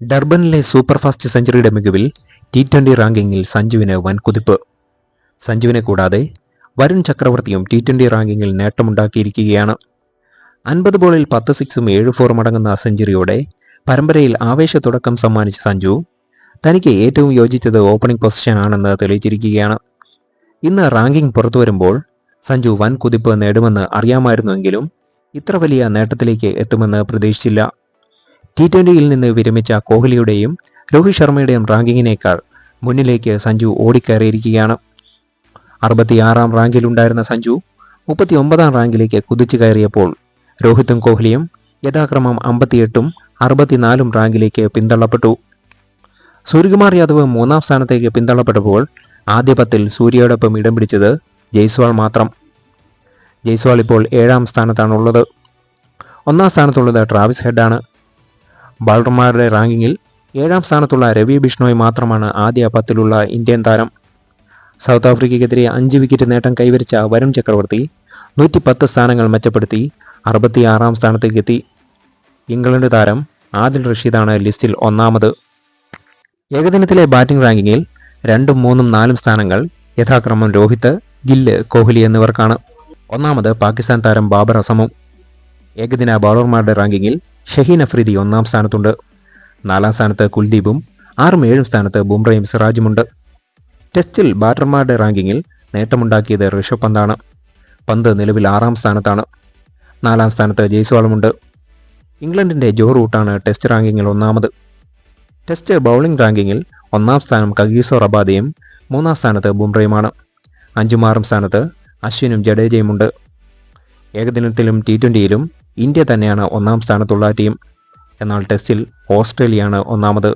ഡർബനിലെ superfast സെഞ്ചുറിയുടെ മികവിൽ T twenty റാങ്കിങ്ങിൽ സഞ്ജുവിന് വൻ കുതിപ്പ് സഞ്ജുവിനെ കൂടാതെ വരുൺ ചക്രവർത്തിയും ടി ട്വന്റി റാങ്കിങ്ങിൽ നേട്ടമുണ്ടാക്കിയിരിക്കുകയാണ്. അൻപത് ബോളിൽ പത്ത് സിക്സും ഏഴ് ഫോറും അടങ്ങുന്ന സെഞ്ചുറിയോടെ പരമ്പരയിൽ ആവേശ തുടക്കം സമ്മാനിച്ച സഞ്ജു തനിക്ക് ഏറ്റവും യോജിച്ചത് ഓപ്പണിംഗ് പൊസിഷൻ ആണെന്ന് തെളിയിച്ചിരിക്കുകയാണ്. ഇന്ന് റാങ്കിംഗ് പുറത്തു വരുമ്പോൾ സഞ്ജു വൻ കുതിപ്പ് നേടുമെന്ന് അറിയാമായിരുന്നുവെങ്കിലും ഇത്ര വലിയ നേട്ടത്തിലേക്ക് എത്തുമെന്ന് പ്രതീക്ഷിച്ചില്ല. ടി ട്വന്റിയിൽ നിന്ന് വിരമിച്ച കോഹ്ലിയുടെയും രോഹിത് ശർമ്മയുടെയും റാങ്കിങ്ങിനേക്കാൾ മുന്നിലേക്ക് സഞ്ജു ഓടിക്കയറിയിരിക്കുകയാണ്. അറുപത്തിയാറാം റാങ്കിലുണ്ടായിരുന്ന സഞ്ജു മുപ്പത്തി ഒമ്പതാം റാങ്കിലേക്ക് കുതിച്ചു കയറിയപ്പോൾ രോഹിത്തും കോഹ്ലിയും യഥാക്രമം അമ്പത്തിയെട്ടും അറുപത്തിനാലും റാങ്കിലേക്ക് പിന്തള്ളപ്പെട്ടു. സൂര്യകുമാർ യാദവ് മൂന്നാം സ്ഥാനത്തേക്ക് പിന്തള്ളപ്പെട്ടപ്പോൾ ആദ്യ പത്തിൽ സൂര്യയോടൊപ്പം ഇടം പിടിച്ചത് ജയ്സ്വാൾ മാത്രം. ജയ്സ്വാൾ ഇപ്പോൾ ഏഴാം സ്ഥാനത്താണുള്ളത്. ഒന്നാം സ്ഥാനത്തുള്ളത് ട്രാവിസ് ഹെഡാണ്. ബൗളർമാരുടെ റാങ്കിങ്ങിൽ ഏഴാം സ്ഥാനത്തുള്ള രവി ബിഷ്ണോയ് മാത്രമാണ് ആദ്യ പത്തിലുള്ള ഇന്ത്യൻ താരം. സൗത്ത് ആഫ്രിക്കയ്ക്കെതിരെ അഞ്ച് വിക്കറ്റ് നേട്ടം കൈവരിച്ച വരുൺ ചക്രവർത്തി നൂറ്റി പത്ത് സ്ഥാനങ്ങൾ മെച്ചപ്പെടുത്തി അറുപത്തിയാറാം സ്ഥാനത്തേക്ക് എത്തി. ഇംഗ്ലണ്ട് താരം ആദിൽ റഷീദാണ് ലിസ്റ്റിൽ ഒന്നാമത്. ഏകദിനത്തിലെ ബാറ്റിംഗ് റാങ്കിങ്ങിൽ രണ്ടും മൂന്നും നാലും സ്ഥാനങ്ങൾ യഥാക്രമം രോഹിത് ഗില്ല് കോഹ്ലി എന്നിവർക്കാണ്. ഒന്നാമത് പാകിസ്ഥാൻ താരം ബാബർ അസമും. ഏകദിന ബൗളർമാരുടെ റാങ്കിങ്ങിൽ ഷഹീൻ അഫ്രീദി ഒന്നാം സ്ഥാനത്തുണ്ട്. നാലാം സ്ഥാനത്ത് കുൽദീപും ആറും ഏഴും സ്ഥാനത്ത് ബുംറയും സിറാജുമുണ്ട്. ടെസ്റ്റിൽ ബാറ്റർമാരുടെ റാങ്കിങ്ങിൽ നേട്ടമുണ്ടാക്കിയത് ഋഷഭ് പന്താണ്. പന്ത് നിലവിൽ ആറാം സ്ഥാനത്താണ്. നാലാം സ്ഥാനത്ത് ജയ്സ്വാളുമുണ്ട്. ഇംഗ്ലണ്ടിന്റെ ജോ റൂട്ടാണ് ടെസ്റ്റ് റാങ്കിങ്ങിൽ ഒന്നാമത്. ടെസ്റ്റ് ബൗളിംഗ് റാങ്കിങ്ങിൽ ഒന്നാം സ്ഥാനം കഗീസോ റബാദയും മൂന്നാം സ്ഥാനത്ത് ബുംറയുമാണ്. അഞ്ചും ആറും സ്ഥാനത്ത് അശ്വിനും ജഡേജയുമുണ്ട്. ഏകദിനത്തിലും ടി ട്വന്റിയിലും ഇന്ത്യ തന്നെയാണ് ഒന്നാം സ്ഥാനത്തുള്ള ടീം എന്നാൽ ടെസ്റ്റിൽ ഓസ്ട്രേലിയയാണ് ഒന്നാമത്.